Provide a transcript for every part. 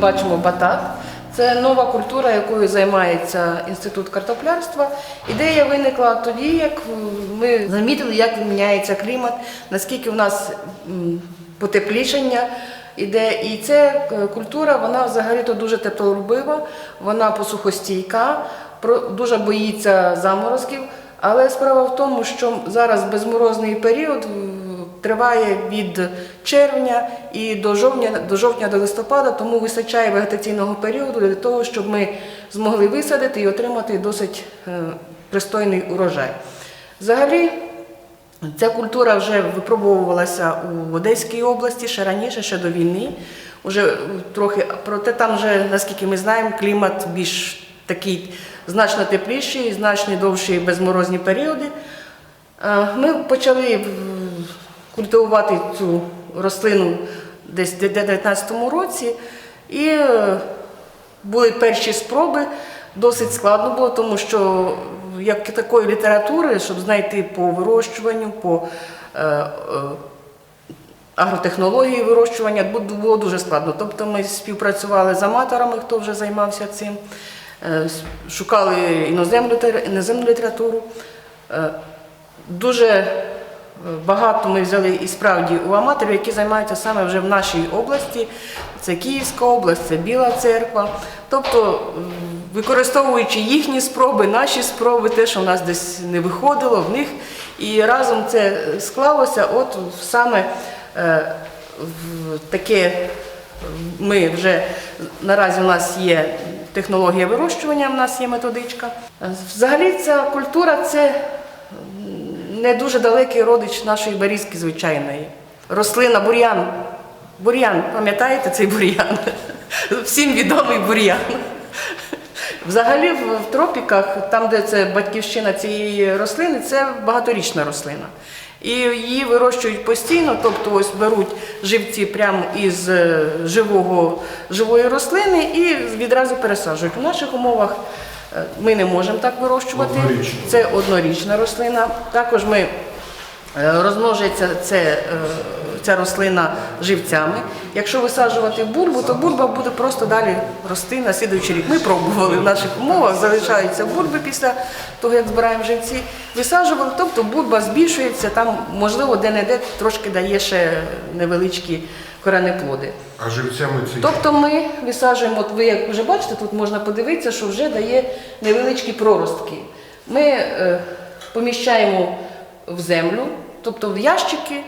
Бачимо батат. Це нова культура, якою займається інститут картоплярства. Ідея виникла тоді, як ми замітили, як міняється клімат, наскільки в нас м, потеплішання іде. І ця е, культура, вона взагалі-то дуже теплолюбива, вона посухостійка, дуже боїться заморозків. Але справа в тому, що зараз безморозний період триває від червня і до жовтня, до жовтня до листопада, тому вистачає вегетаційного періоду для того, щоб ми змогли висадити і отримати досить е, пристойний урожай. Взагалі, Ця культура вже випробовувалася у Одеській області ще раніше, ще до війни. Уже трохи, проте там вже, наскільки ми знаємо, клімат більш такий значно тепліший, значно довші безморозні періоди. Е, Ми почали культивувати цю рослину десь в 2019 році, і е, були перші спроби. Досить складно було, тому що як такої літератури, щоб знайти по вирощуванню, по е, е, агротехнології вирощування, було дуже складно. Тобто ми співпрацювали з аматорами, хто вже займався цим, шукали іноземну, літературу. Дуже багато ми взяли і справді у аматорів, які займаються саме вже в нашій області. Це Київська область, це Біла церква. Тобто, використовуючи їхні спроби, наші спроби, те, що в нас десь не виходило в них, і разом це склалося, от саме е, в таке. Ми вже наразі у нас є технологія вирощування, у нас є методичка. Взагалі, ця культура це не дуже далекий родич нашої берізки звичайної. Рослина бур'ян. Бур'ян, пам'ятаєте цей бур'ян? Всім відомий бур'ян. Взагалі в, в тропіках, там, де це батьківщина цієї рослини, це багаторічна рослина. І її вирощують постійно, тобто ось беруть живці прямо із е, живого, живої рослини і відразу пересаджують. У наших умовах ми не можемо так вирощувати. Однорічно. Це однорічна рослина. Також ми е, розмножується це, е, ця рослина живцями. Якщо висаджувати бульбу, то бульба буде просто далі рости на слідуючий рік. Ми пробували в наших умовах, залишаються бульби після того, як збираємо живці. Висаджували, тобто бульба збільшується, там, можливо, де-не-де трошки дає ще невеличкі коренеплоди. А живцями ці Тобто ми висаджуємо, от ви як вже бачите, тут можна подивитися, що вже дає невеличкі проростки. Ми е, поміщаємо в землю, тобто в ящики.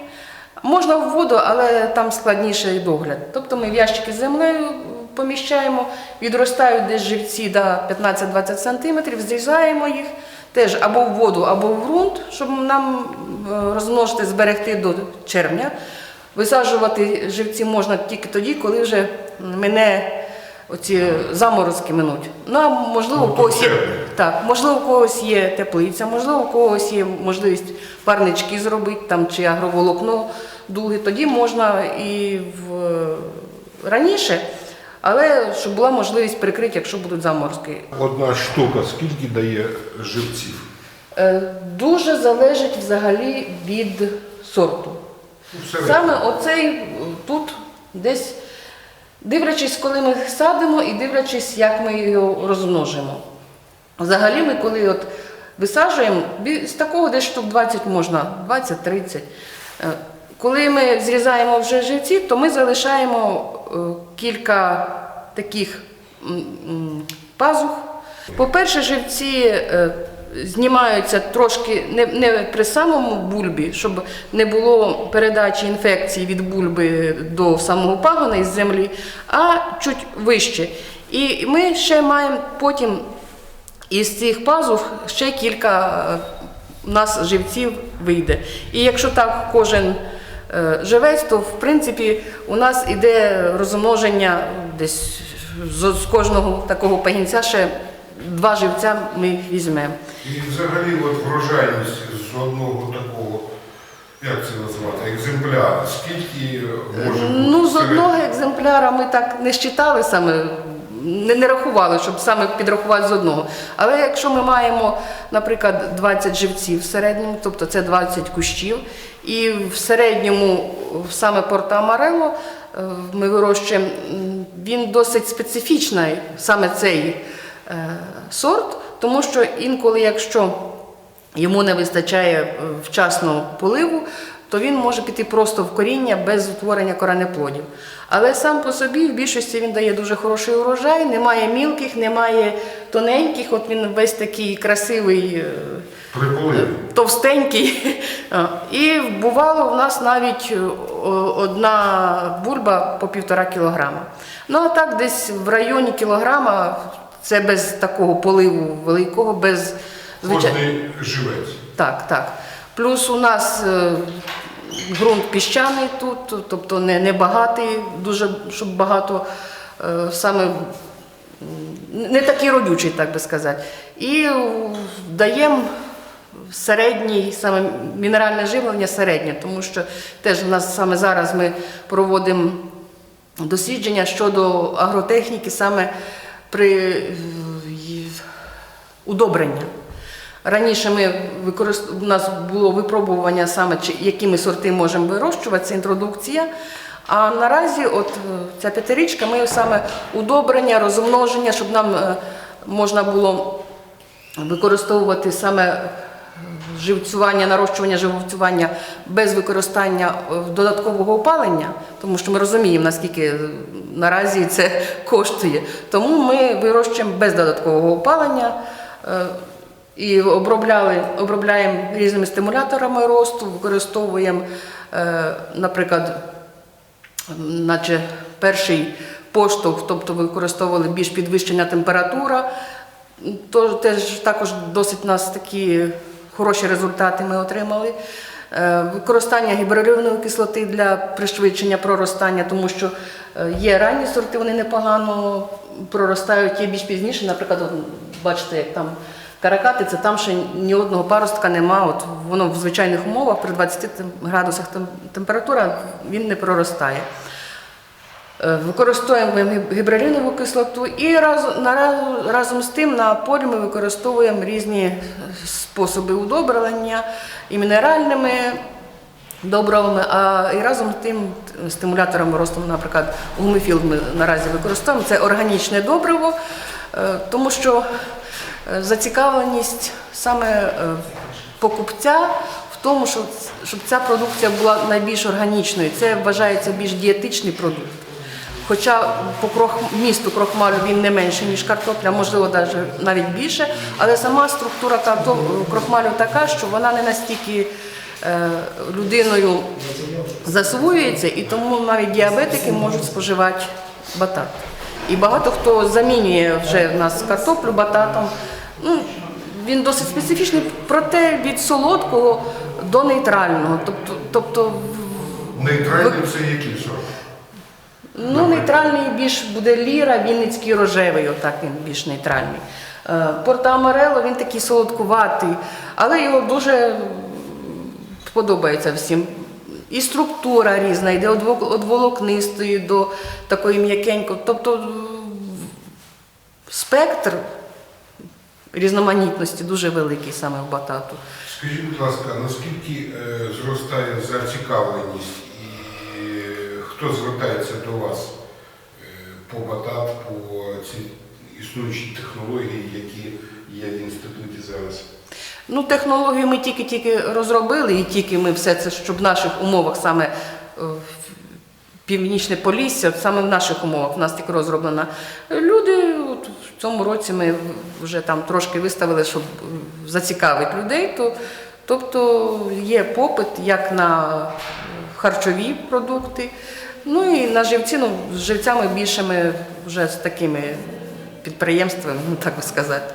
Можна в воду, але там складніший догляд. Тобто ми в ящики з землею поміщаємо, відростають десь живці до 15-20 см, зрізаємо їх теж або в воду, або в ґрунт, щоб нам е, розмножити, зберегти до червня. Висаджувати живці можна тільки тоді, коли вже мене оці заморозки минуть. Ну, а можливо, Ну, у когось є, так, можливо, у когось є теплиця, можливо, у когось є можливість парнички зробити там, чи агроволокно дуги. Тоді можна і в... раніше, але щоб була можливість прикрити, якщо будуть заморозки. одна штука скільки дає живців? Е, Дуже залежить взагалі від сорту. Саме оцей е, тут десь, дивлячись, коли ми садимо і дивлячись, як ми його розмножимо. Взагалі ми коли от висаджуємо, з такого десь штук 20 можна, 20-30. Е, Коли ми зрізаємо вже живці, то ми залишаємо е, кілька таких пазух. По-перше, живці знімаються трошки не, не при самому бульбі, щоб не було передачі інфекції від бульби до самого пагона із землі, а чуть вище. І ми ще маємо потім із цих пазух ще кілька е, у нас живців вийде. І якщо так кожен е, живець, то в принципі у нас іде розмноження десь з кожного такого пагінця ще два живця ми їх візьмемо. І взагалі от врожайність з одного такого, як це назвати, екземпляра, скільки може бути? Ну, з одного екземпляра ми так не щитали саме не, не рахували, щоб саме підрахувати з одного. Але якщо ми маємо, наприклад, 20 живців в середньому, тобто це 20 кущів, і в середньому саме порта Амарело е, ми вирощуємо, він досить специфічний, саме цей сорт, тому що інколи, якщо йому не вистачає е, вчасного поливу, то він може піти просто в коріння без утворення коренеплодів. Але сам по собі в більшості він дає дуже хороший урожай, немає мілких, немає тоненьких, от він весь такий красивий. е, Приполив. товстенький. І бувало в нас навіть е, одна бульба по півтора кілограма. Ну а так десь в районі кілограма, це без такого поливу великого, без звичайно. Кожний живець. Так, так. Плюс у нас е, ґрунт піщаний тут, тобто не, не багатий, дуже щоб багато е, саме не такий родючий, так би сказати. І даємо середній, саме мінеральне живлення середнє, тому що теж у нас саме зараз ми проводимо дослідження щодо агротехніки саме при е, удобрення. Раніше ми використ... у нас було випробування саме, які ми сорти можемо вирощувати, це інтродукція. А наразі, от е, ця п'ятирічка, ми саме удобрення, розмноження, щоб нам е, можна було використовувати саме живцювання, нарощування живцювання без використання е, додаткового опалення, тому що ми розуміємо, наскільки е, наразі це коштує. Тому ми вирощуємо без додаткового опалення. е, І обробляли, обробляємо різними стимуляторами росту, використовуємо, наприклад, наче перший поштовх, тобто використовували більш підвищення температура, то теж також досить нас такі хороші результати ми отримали. Е, Використання гібрилівної кислоти для пришвидшення проростання, тому що е, є ранні сорти, вони непогано проростають, є більш пізніше. Наприклад, бачите, як там каракати, це там ще ні одного паростка нема. От воно в звичайних умовах при 20 градусах температура він не проростає. Е, Використовуємо гіб- гібрилінову кислоту і разом, наразі- разом з тим на полі ми використовуємо різні способи удобрення і мінеральними добривами, а і разом з тим стимуляторами росту, наприклад, гумифіл ми наразі використовуємо. Це органічне добриво, е, тому що е, зацікавленість саме покупця в тому, щоб, щоб ця продукція була найбільш органічною. Це вважається більш дієтичний продукт. Хоча по крох, місту крохмалю він не менше, ніж картопля, можливо, навіть, навіть більше, але сама структура крохмалю така, що вона не настільки е, людиною засвоюється, і тому навіть діабетики можуть споживати батат. І багато хто замінює вже в нас картоплю бататом. Ну, він досить специфічний, проте від солодкого до нейтрального. Тобто, тобто Нейтральний це який сорт? Ну, нейтральний більш буде ліра, вінницький рожевий, отак він більш нейтральний. Е, Порта Амарело, він такий солодкуватий, але його дуже подобається всім. І структура різна, йде від волокнистої до такої м'якенької. Тобто спектр різноманітності дуже великий саме в батату. Скажіть, будь ласка, наскільки е, зростає зацікавленість е, хто звертається до вас е, по батат, по цій існуючій технології, які є в інституті зараз? Ну, технологію ми тільки-тільки розробили, і тільки ми все це, щоб в наших умовах саме е, північне Полісся, саме в наших умовах, в нас тільки розроблена. Люди от в цьому році ми вже там трошки виставили, щоб е, зацікавити людей. То, тобто є попит як на харчові продукти, ну і на живці, ну, з живцями більшими вже з такими підприємствами, ну так би сказати.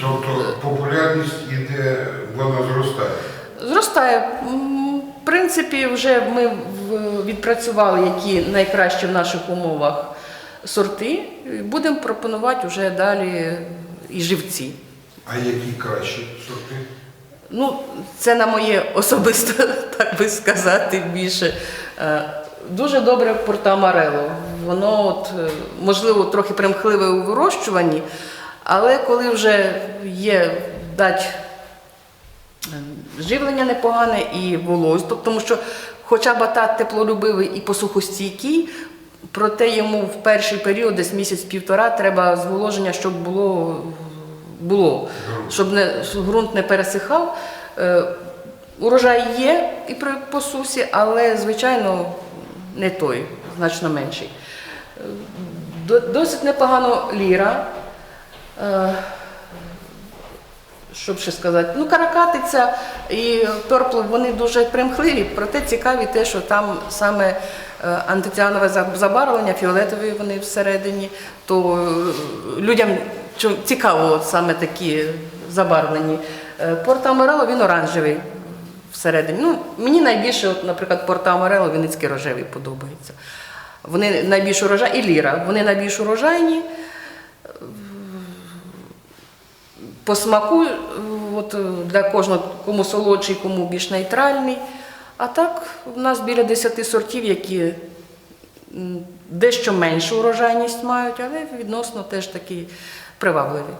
Тобто популярність іде, вона зростає. Зростає. В принципі, вже ми відпрацювали, які найкращі в наших умовах сорти. Будемо пропонувати вже далі і живці. А які кращі сорти? Ну, це на моє особисто, так би сказати, більше. Дуже добре Порта Амарело. воно от, е, можливо трохи примхливе у вирощуванні, але коли вже є дать е, живлення непогане і вологість, тобто, тому що хоча батат теплолюбивий і посухостійкий, проте йому в перший період, десь місяць-півтора, треба зволоження, щоб було, було щоб не, щоб ґрунт не пересихав. Е, Урожай є і при посусі, але, звичайно, не той, значно менший. Е, Досить непогано ліра. Е, Що б ще сказати? Ну, каракатиця і перпл, вони дуже примхливі, проте цікаві те, що там саме е, антиціанове забарвлення, фіолетові вони всередині, то людям цікаво саме такі забарвлені. Е, Порта він оранжевий всередині. Ну, мені найбільше, от, наприклад, Порта Аморело, Вінницький рожевий подобається. Вони найбільш урожай, і ліра, вони найбільш урожайні. По смаку, от, для кожного, кому солодший, кому більш нейтральний. А так, у нас біля 10 сортів, які дещо меншу урожайність мають, але відносно теж такі привабливі.